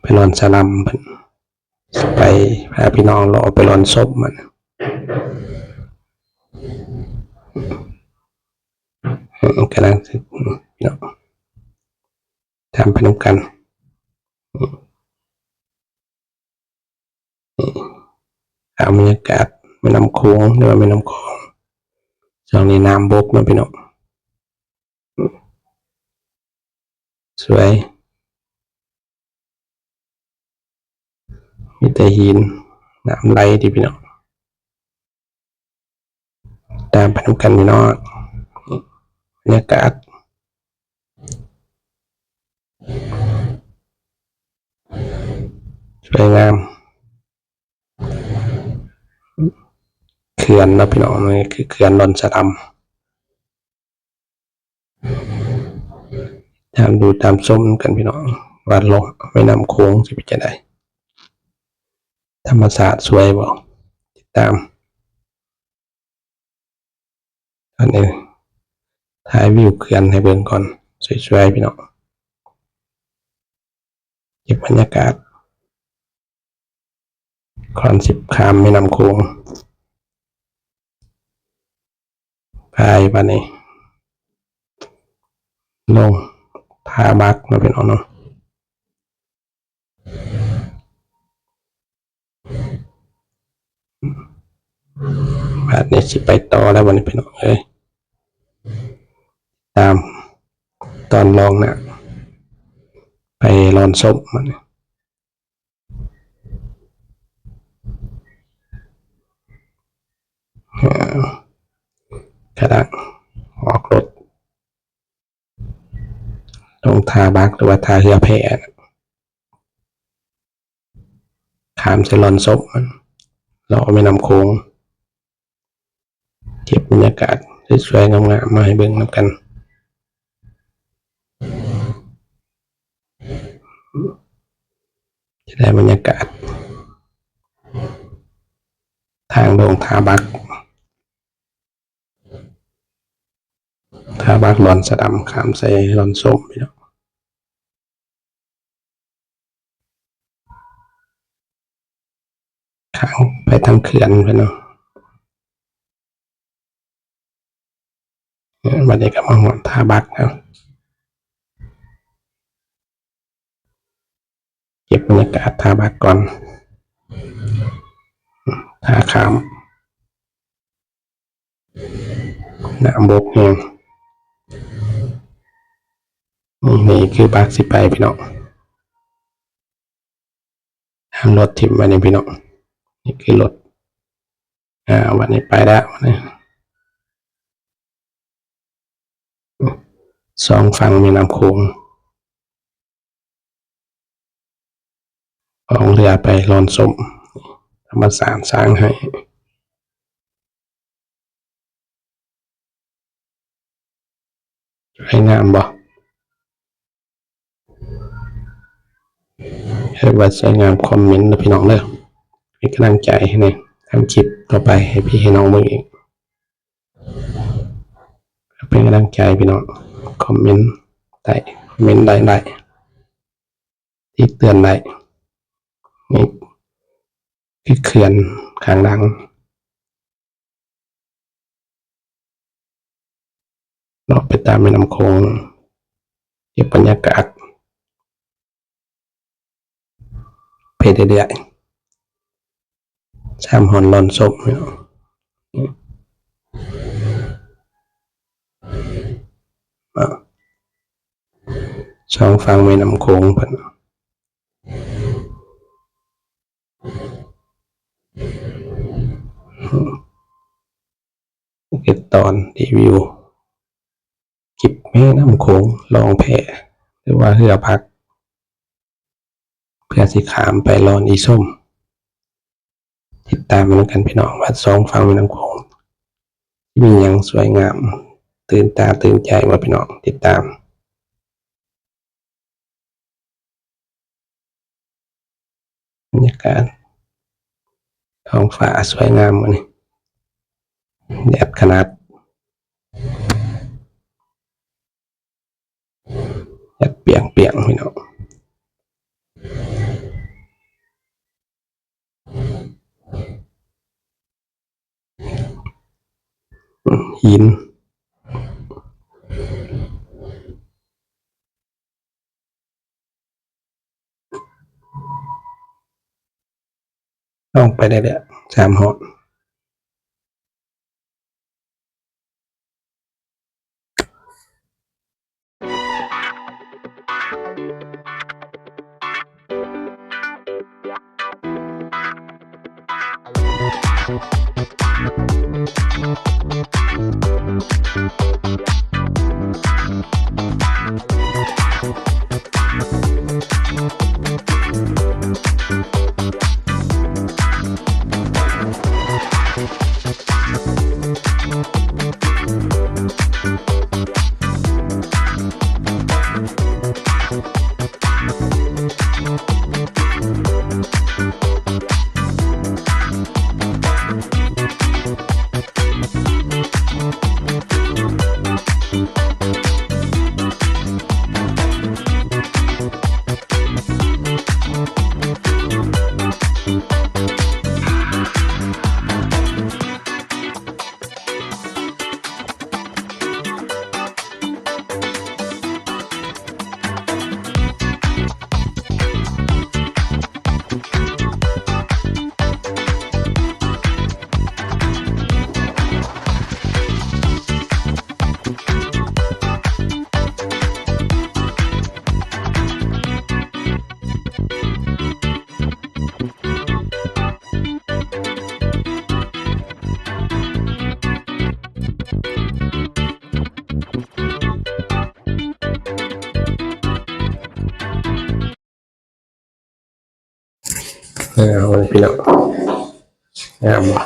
ไปนอนสลัมเพิ่นไปพาพี่น้องรอไปรอนศพมันกำลังสิพี่น้องทำไปนำกันอืมอืมเอาบรรยากาศแม่น้ำโขงหรือว่าแม่น้ำคลองช่วงนี้น้ำบกนะพี่น้องอืมสวย มีแต่หินน้ำไหลดีพี่น้องตามไปนำกันพี่น้องบรรยากาศสวยงามเขื่อนนะพี่น้องนี่คือเขื่อนนนสะดำตามดูตามส้มกันพี่น้องว่าลงไม่นำโค้งสิเป็นจะไดธ รรมศาสตร์สวยบ่ติดตามอันนี้ถ่ายวิวเขื่อนให้เบิ่งก่อนสวยๆพี่น้องเก็บบรรยากาศคอนสิบคามแม่น้ำโขงพายบานนี้ลงทาบักเนาะพี่น้องเนาะ บาทนี้สิไปต่อแล้ววันนี้พี่น้องเอ้ยตามตอนลองนะไปรอนซบมันกระดังออกรถลงทาบักหรือว่าทาเรือแพะขามเซลอนซบมันเราไม่นำโค้ง ก็บบรรยากาศสวยๆงามๆมาให้เบิ่งนำกันจะได้บรรยากาศ ทางลงทาบักทาบักหลอนสะดำขามใส่หลอนส้มพี่น้องข้างไปทางเขื่อนพี่น้อง วันนี้ก็มาหอนท่าบักนะเก็บบรรยากาศท่าบักก่อนท่าขามน้ำบกเนี่ยนี่คือบักสิไปพี่น้องทางรถทิมมาเนี่ยพี่น้องนี่คือรถอ่าวันนี้ไปแล้ววันนี้ สองฝั่งแม่น้ำโขงออกเรือไปลอนสมธรรมศาสตร์สร้างให้สวยงามบ่ให้ว่าสวยงามคอมเมนต์นะพี่น้องเด้อเป็นกำลังใจให้เนี่ยทำคลิปต่อไปให้พี่ให้น้องเบิ่งอีกเป็นกำลังใจพี่น้อง คอมเมนต์ได้คอมเมนต์ได้ได้ที่เตือนได้นี่คือเขื่อนข้างหลังเราไปตามแม่น้ำโขงเก็บบรรยากาศเพเรื่อยๆชามหอนลอนศพเนา ช่องฟังแม่น้ำโขงเพิ่นเก็บตอนรีวิวคลิปแม่น้ำโขงลองแพหรือว่าเรือพัก เพื่อสิขามไปรอนอีส้ม ติดตามมันกันพี่น้องว่าสองฟังแม่น้ำโขงที่มีอย่างสวยงาม ตื่นตาตื่นใจมาพี่น้องติดตามบรรยากาศท้องฟ้าสวยงามมันนี่แดดขนาดแดดเปียงเปียงพี่น้องหิน ลองไปได้เลยสามหอเอา เน้องามบ่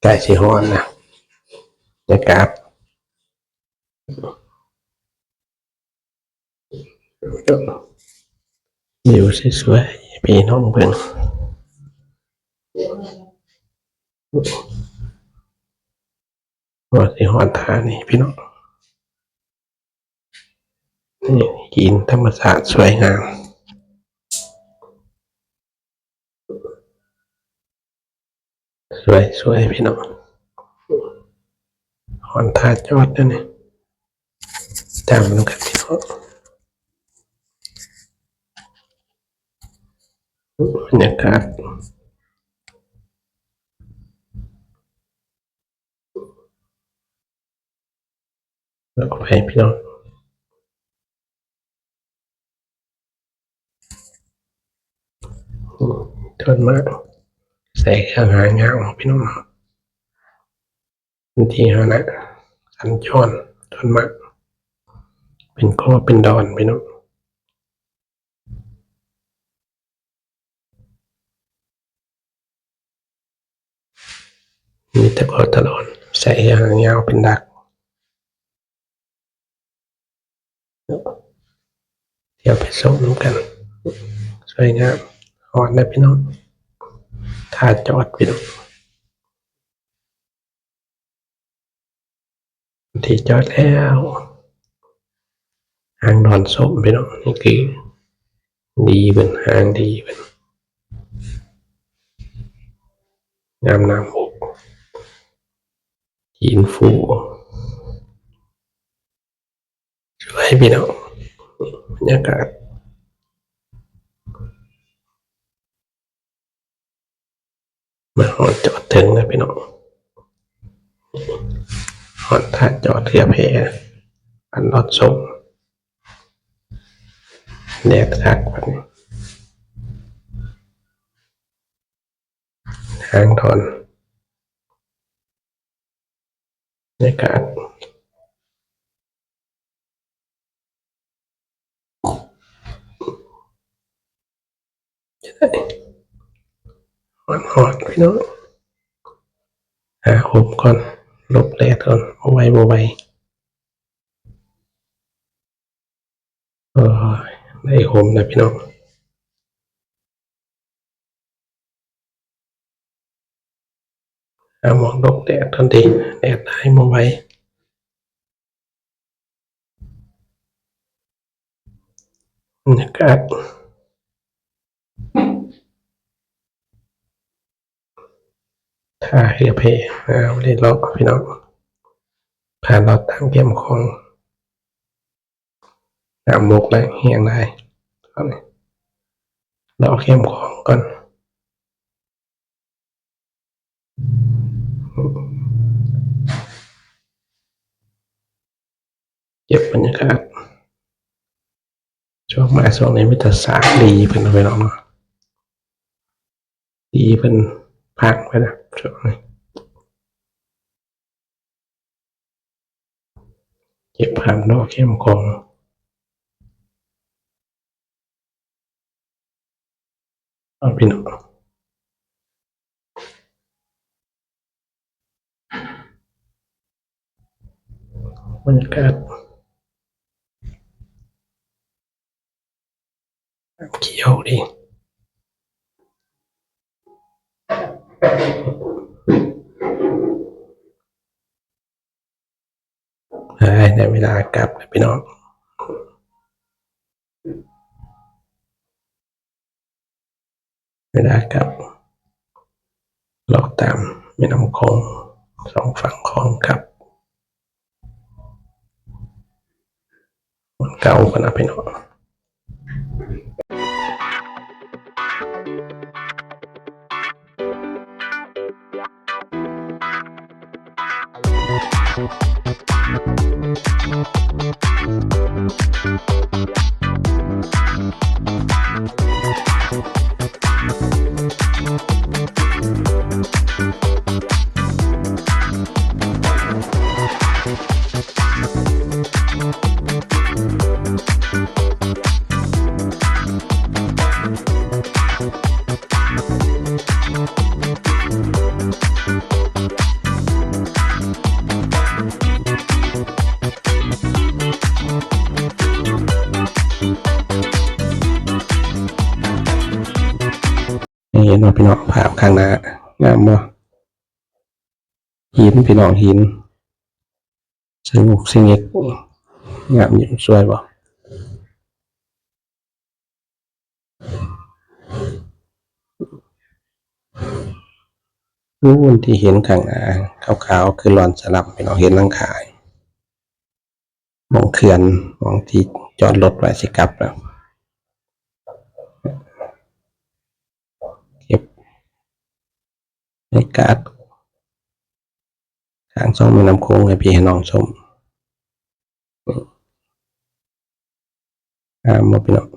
ใกล้สิฮอนนะนะครับวิวสวยๆพี่น้องเพิ่งว่าสิฮอนทานี่พี่น้องนี่หินธรรมศาสตร์สวยงาม สวยสวยพี่น้องหอนทาจอดนั่นนี่ตามลงกันพี่น้องบรรยากาศแล้วก็ไปพี่น้องอืมทนมาก ใส่เครื่องหางานของพี่น้องบางทีฮะนะสัญจรจนมาเป็นข้อเป็นดอนพี่น้องมีแต่พอตลอดใส่หางยาวเป็นดักเดี๋ยวไปส่งน้ำกันสวยงามหอนนะพี่น้อง ถ้าจอดพี่น้องที่จอดแล้วหางดอนส้มพี่น้องนี่คือ ดีเป็นหางดีเป็นงามน้ำอกหินฟูสวยพี่น้องบรรยากาศ มาหอดจอดถึงนะพี่น้องหอดท่าจอดเทียบเพอันรอดส่งแดดทักวันทางทอนบรรยาการจะได้ หอนหอนพี่น้องหาคมก่อนลบแดดก่อนเอาไว้บ่ไว้เออได้คมนะพี่น้องหาหมองลบแดดทันทีแดดได้บ่ไว้บรรยากาศ ทท่าเรือเพอ่าไม่ได้ล็อกพี่น้องผ่านเราตามเข้มของน้ำมุกและเฮียงได้ตอนนี้เราเข้มของก่อนเก็บบรรยากาศช่วงมาช่วงนี้มิตรสากดีเพิ่นอาไปน้องเนาะดีเพิ่น พักไปนะช่วงนี้เก็บภาพดอกเข้มของเอาพี่น้องบรรยากาศเขียวดี ได้เวลากลับแล้วพี่น้องเวลากลับลอกตามแม่น้ำคงสองฝั่งคลองครับมันเก่ากันนะพี่น้อง เห็นว่าพี่น้องภาพข้างหน้างามบ่หินพี่น้องหินสงบสงเอกงามยิ่งสวยบ่รูนที่เห็นข้างหน้าขาวๆคือหลอนสลับพี่น้องเห็นหลังคายมองเขื่อนมองที่จอดรถไว้สิกลับแล้ว เก็ บบรรยากาศทางช่องแม่น้ำโค้งให้พี่ให้น้องชมอ่ามาพี่น้อง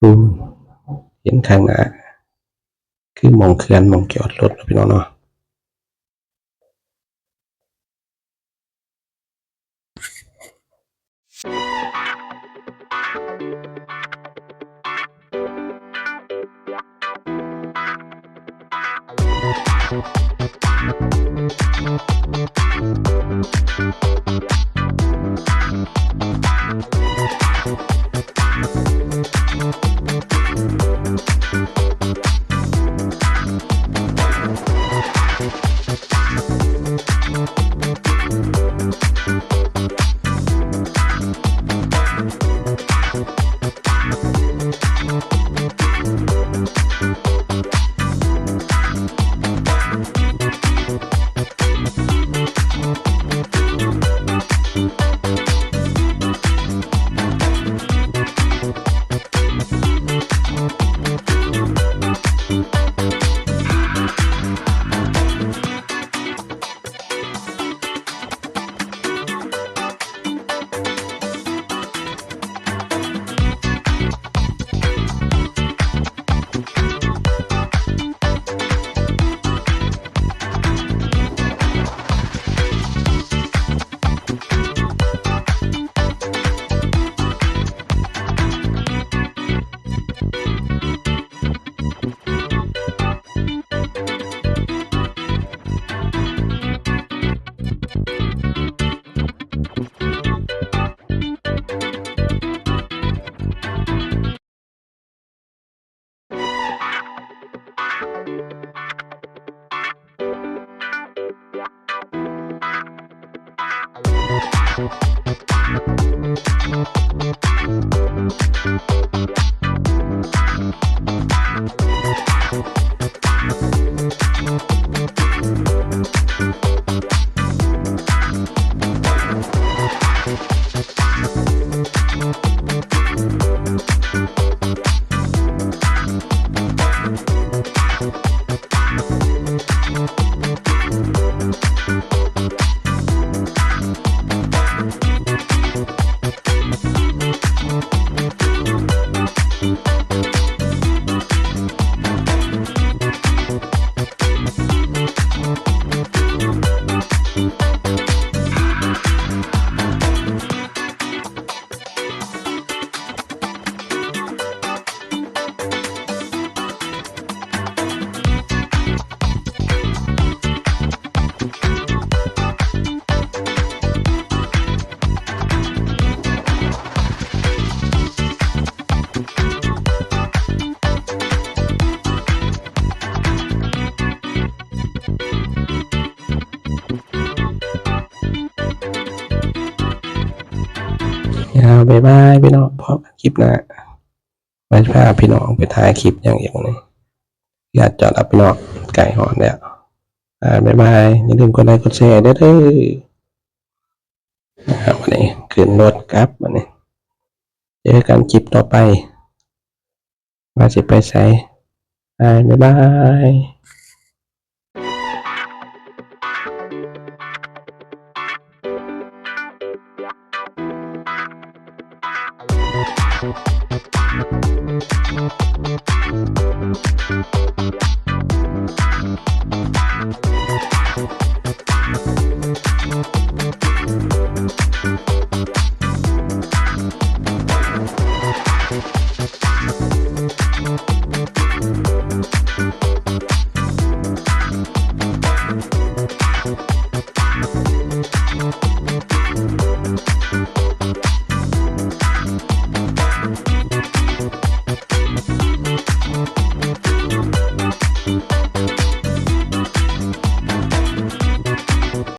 อืมเห็นข้างหน้าคือมองเคลื่อนมองจอดรถพี่น้องเนาะ คลิปหน้าไว้พาพี่น้องไปถ่ายคลิปอย่างอย่างนี้อยากจอดรับพี่น้องไก่หอนแล้วอ่าบายบายอย่าลืมกดไลค์กดแชร์เด้อเด้อนะครับวันนี้ขึ้นรถครับวันนี้เจอกันคลิปต่อไปว่าจะไปใส่บายบาย